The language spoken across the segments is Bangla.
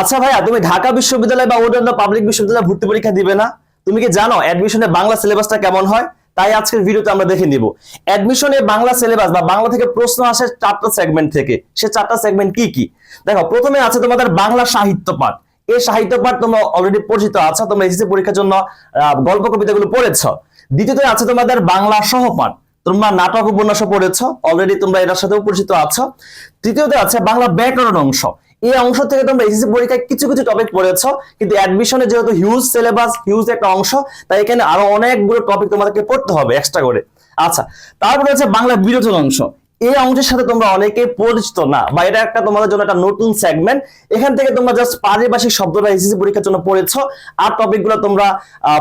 আচ্ছা ভাইয়া, তুমি ঢাকা বিশ্ববিদ্যালয় বা অন্যান্য পাবলিক বিশ্ববিদ্যালয়ে ভর্তি পরীক্ষা দিবে না? তুমি কি জানো অ্যাডমিশনে বাংলা সিলেবাসটা কেমন হয়? তাই আজকের ভিডিওতে আমরা দেখে নিব। অ্যাডমিশনে বাংলা সিলেবাস বা বাংলা থেকে প্রশ্ন আসে চারটা সেগমেন্ট থেকে। সে চারটা সেগমেন্ট কি কি? দেখো, প্রথমে আছে তোমাদের বাংলা সাহিত্য পাঠ। এই সাহিত্য পাঠ তোমরা অলরেডি পরিচিত আছো, তোমরা এসএসসি পরীক্ষার জন্য গল্প কবিতাগুলো পড়েছ। দ্বিতীয়তে আছে তোমাদের বাংলা সহপাঠ। তোমরা নাটক উপন্যাস পড়েছ অলরেডি তোমরা এটার সাথেও পরিচিত আছো। তৃতীয়তে আছে বাংলা ব্যাকরণ অংশ। এই অংশ থেকে তোমরা এসএসসি পরীক্ষায় কিছু কিছু টপিক পড়েছো, কিন্তু অ্যাডমিশনে যেহেতু হিউজ সিলেবাস হিউজ একটা অংশ, তাই এখানে আরও অনেকগুলো টপিক তোমাদেরকে পড়তে হবে এক্সট্রা করে। আচ্ছা তারপরে হচ্ছে বাংলা বিরোধন অংশ। এই অংশের সাথে তোমরা অনেকে পরিচিত না, বা এটা একটা তোমাদের জন্য একটা নতুন সেগমেন্ট এখান থেকে তোমরা জাস্ট পারিভাষিক শব্দটা এসএসসি পরীক্ষার জন্য পড়েছো, আর টপিকগুলো তোমরা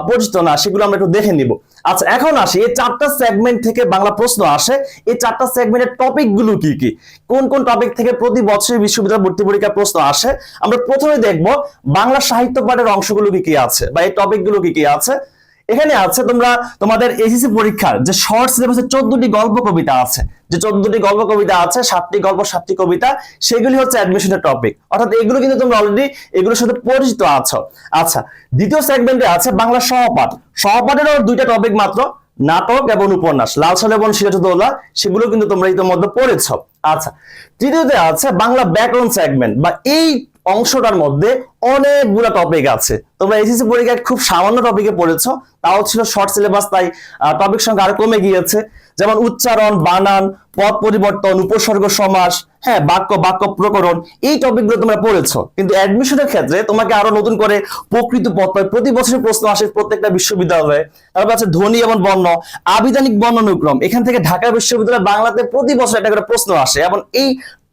পরিচিত না, সেগুলো আমরা একটু দেখে নিব। আচ্ছা এখন আসি, এই চারটা সেগমেন্ট থেকে বাংলা প্রশ্ন আসে, এই চারটা সেগমেন্টের টপিকগুলো কি কি? কোন কোন টপিক থেকে প্রতি বছর বিশ্ববিদ্যালয় ভর্তি পরীক্ষার প্রশ্ন আসে? আমরা প্রথমে দেখব বাংলা সাহিত্য পাঠের অংশগুলো কি কি আছে, বা এই টপিকগুলো কি কি আছে। এখানে আছে তোমরা তোমাদের এসএসসি পরীক্ষার যে শর্ট সিলেবাসে চোদ্দটি গল্প কবিতা আছে। যে চোদ্দটি গল্প কবিতা আছে, সাতটি গল্প, সাতটি কবিতা, সেগুলি হচ্ছে অ্যাডমিশনের টপিক অর্থাৎ এগুলো কিন্তু তোমরা অলরেডি এগুলোর সাথে পরিচিত আছো। আচ্ছা দ্বিতীয় সেগমেন্টে আছে বাংলা সহপাঠ। সহপাঠেরও দুইটা টপিক মাত্র, নাটক এবং উপন্যাস। লাল সাল এবং সিরাজউদ্দৌলা সেগুলো কিন্তু তোমরা ইতিমধ্যে পড়েছ। আচ্ছা তৃতীয়তে আছে বাংলা ব্যাকরণ সেগমেন্ট বা এই অংশটার মধ্যে অনেকগুলো টপিক আছে। তোমরা এসএসসি পরীক্ষায় খুব সামান্য টপিকে পড়েছো, তাও ছিল শর্ট সিলেবাস তাই টপিক সংখ্যা আরও কমে গিয়েছে। যেমন উচ্চারণ, বানান, পদ পরিবর্তন, উপসর্গ সমাস হ্যাঁ বাক্য বাক্য প্রকরণ, এই টপিকগুলো তোমরা পড়েছো। কিন্তু অ্যাডমিশনের ক্ষেত্রে তোমাকে আরও নতুন করে প্রকৃত পদ পায় প্রতি বছর প্রশ্ন আসে প্রত্যেকটা বিশ্ববিদ্যালয়ে। তারপর আছে ধ্বনি এবং বর্ণ, আবিধানিক বর্ণানুক্রম। এখান থেকে ঢাকা বিশ্ববিদ্যালয় বাংলাতে প্রতি বছর একটা করে প্রশ্ন আসে এবং এই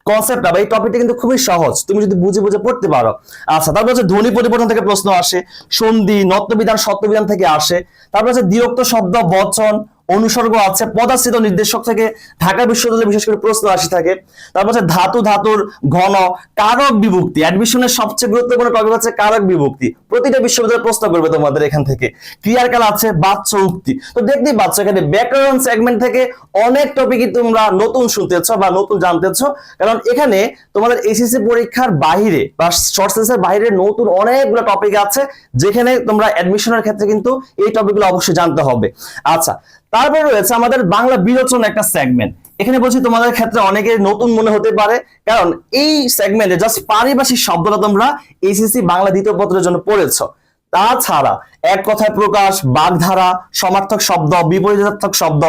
কনসেপ্টটা বা এই টপিকটা কিন্তু খুবই সহজ। তুমি যদি বুঝে বুঝে পড়তে পারো। আচ্ছা তারপর হচ্ছে ধ্বনি পরিবর্তন থেকে প্রশ্ন আসে। সন্ধি নত্যবিধান সত্যবিধান থেকে আসে। তারপর হচ্ছে দিরক্ত শব্দ, বচন অনুসর্গ আছে পদাশ্রিত নির্দেশক থেকে ঢাকা বিশ্ববিদ্যালয়ে বিশেষ করে প্রশ্ন আসি থাকে। তারপর ধাতু, ধাতুর ঘন, কারক বিভক্তি। অ্যাডমিশনের সবচেয়ে গুরুত্বপূর্ণ টপিক হচ্ছে কারক বিভক্তি। প্রতিটা বিশ্ববিদ্যালয় প্রশ্ন করবে তোমাদের এখান থেকে। ক্রিয়ার কাল আছে বাচ্চ উক্তি। তো দেখতেই পাচ্ছ এখানে ব্যাকরণ সেগমেন্ট থেকে অনেক টপিকই তোমরা নতুন শুনতেছ বা নতুন জানতেছ। কারণ এখানে তোমাদের এসএসসি পরীক্ষার বাইরে বা শর্ট সেন্সের বাইরে নতুন অনেকগুলো টপিক আছে, যেখানে তোমরা অ্যাডমিশনের ক্ষেত্রে কিন্তু এই টপিকগুলো অবশ্যই জানতে হবে। আচ্ছা তারপরে রয়েছে আমাদের বাংলা বিরোচন একটা সেগমেন্ট এখানে বলছি তোমাদের ক্ষেত্রে অনেকে নতুন মনে হতে পারে, কারণ এই সেগমেন্টে জাস্ট পারিভাষিক শব্দটা তোমরা এসিসি বাংলা দ্বিতীয় পত্রের জন্য পড়েছো। তাছাড়া এক কথায় প্রকাশ, বাগধারা, সমার্থক শব্দ বিপরীতার্থক শব্দ,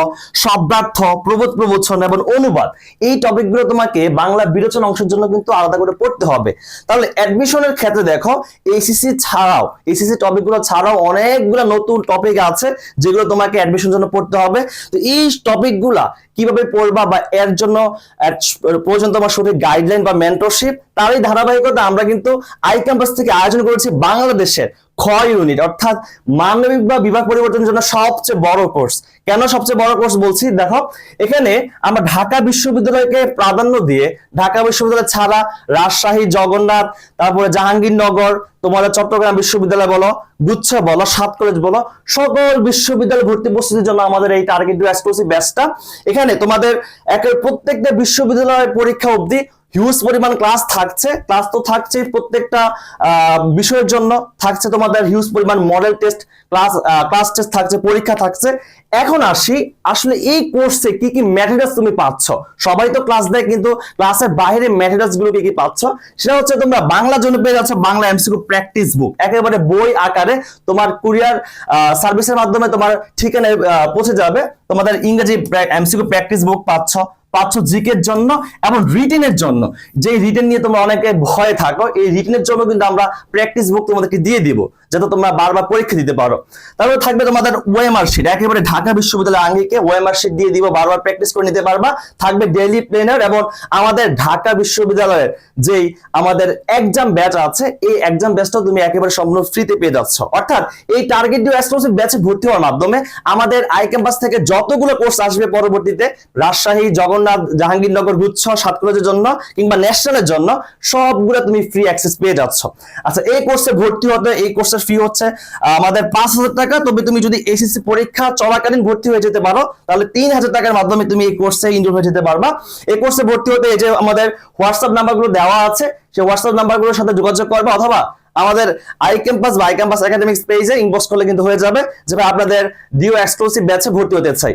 শব্দার্থ, প্রবোধ প্রবচন এবং অনুবাদ। এই টপিকগুলো তোমাকে বাংলা বিরোচন অংশের জন্য কিন্তু আলাদা করে পড়তে হবে। তাহলে অ্যাডমিশনের ক্ষেত্রে দেখো এসিসি ছাড়াও এসিসি টপিকগুলো ছাড়াও অনেকগুলো নতুন টপিক আছে, যেগুলো তোমাকে অ্যাডমিশন জন্য পড়তে হবে। তো এই টপিকগুলা কীভাবে পড়বা বা এর জন্য প্রয়োজন তোমার সঠিক গাইডলাইন বা মেন্টরশিপ তারই ধারাবাহিকতা আমরা কিন্তু আই ক্যাম্পাস থেকে আয়োজন করেছি বাংলাদেশের খ ইউনিট অর্থাৎ মানবিক বা বিভাগ পরিবর্তনের জন্য সবচেয়ে বড় কোর্স কেন সবচেয়ে বড় কোর্স বলছি? দেখো, এখানে আমরা ঢাকা বিশ্ববিদ্যালয়কে প্রাধান্য দিয়ে, ঢাকা বিশ্ববিদ্যালয় ছাড়া রাজশাহী, জগন্নাথ, তারপরে জাহাঙ্গীরনগর, তোমাদের চট্টগ্রাম বিশ্ববিদ্যালয় বলো, গুচ্ছ বলো, সাত কলেজ বলো, সকল বিশ্ববিদ্যালয় ভর্তি প্রস্তুতির জন্য আমাদের এই টার্গেট এক্সক্লুসিভ ব্যাচটা এখানে তোমাদের একের প্রত্যেকটা বিশ্ববিদ্যালয়ের পরীক্ষা অবধি হিউজ পরিমাণ ক্লাস থাকছে। ক্লাস তো থাকছে প্রত্যেকটা বিষয়ের জন্য। থাকছে তোমাদের হিউজ পরিমাণ model test class class test থাকছে, পরীক্ষা থাকছে। এখন আসি, আসলে এই কোর্সে কি কি ম্যাটেরিয়ালস তুমি পাচ্ছ? সবাই তো ক্লাস দেয়, কিন্তু ক্লাসের বাইরে ম্যাটেরিয়ালসগুলো কি কি পাচ্ছ? সেটা হচ্ছে তোমরা বাংলা জন্য পেয়ে যাচ্ছ বাংলা এমসিকিউ প্র্যাকটিস বুক একেবারে বই আকারে তোমার কুরিয়ার সার্ভিসের মাধ্যমে তোমার ঠিকানায় পৌঁছে যাবে। তোমাদের ইংরেজি এমসিকিউ প্র্যাকটিস বুক পাচ্ছ। পাচ্ছ জিকের জন্য এবং রিটেনের জন্য। যে রিটেন নিয়ে তোমরা অনেকে ভয়ে থাকো, এই রিটেনের জন্য কিন্তু আমরা প্র্যাকটিস বুক তোমাদেরকে দিয়ে দিব, যাতে তোমরা বারবার পরীক্ষা দিতে পারো। তারপরে থাকবে তোমাদের ওএমআর শিট একেবারে ঢাকা বিশ্ববিদ্যালয় আঙ্গিকে ওএমআর শিট দিয়ে দিব, বারবার প্র্যাকটিস করে নিতে পারবা। থাকবে ডেইলি প্লেনার এবং আমাদের ঢাকা বিশ্ববিদ্যালয়ের যেই আমাদের এক্সাম ব্যাচ আছে, এই এক্সাম ব্যাচটাও তুমি একেবারে সম্পূর্ণ ফ্রিতে পেয়ে যাচ্ছ। অর্থাৎ এই টার্গেট ডিউ এক্সক্লুসিভ ব্যাচে ভর্তি হওয়ার মাধ্যমে আমাদের আই ক্যাম্পাস থেকে যতগুলো কোর্স আসবে পরবর্তীতে, রাজশাহী, জগন্নাথ জগন্নাথ, জাহাঙ্গীরনগর গুচ্ছ সাত কলেজের জন্য কিংবা ন্যাশনালের জন্য সবগুলো তুমি ফ্রি অ্যাক্সেস পেয়ে যাচ্ছ। আচ্ছা এই কোর্সে ভর্তি হতে, এই কোর্সের ফি হচ্ছে আমাদের পাঁচ হাজার টাকা। তবে তুমি যদি এসএসসি পরীক্ষা চলাকালীন ভর্তি হয়ে যেতে পারো, তাহলে তিন হাজার টাকার মাধ্যমে তুমি এই কোর্সে ইনরোল হয়ে যেতে পারবা। এই কোর্সে ভর্তি হতে এই যে আমাদের হোয়াটসঅ্যাপ নাম্বারগুলো দেওয়া আছে, সেই হোয়াটসঅ্যাপ নাম্বারগুলোর সাথে যোগাযোগ করবে অথবা আমাদের আই ক্যাম্পাস বা আই ক্যাম্পাস একাডেমিক্স পেজে ইনবক্স করলে কিন্তু হয়ে যাবে, যে ভাই আপনাদের ডিও এক্সক্লুসিভ ব্যাচে ভর্তি হতে চাই।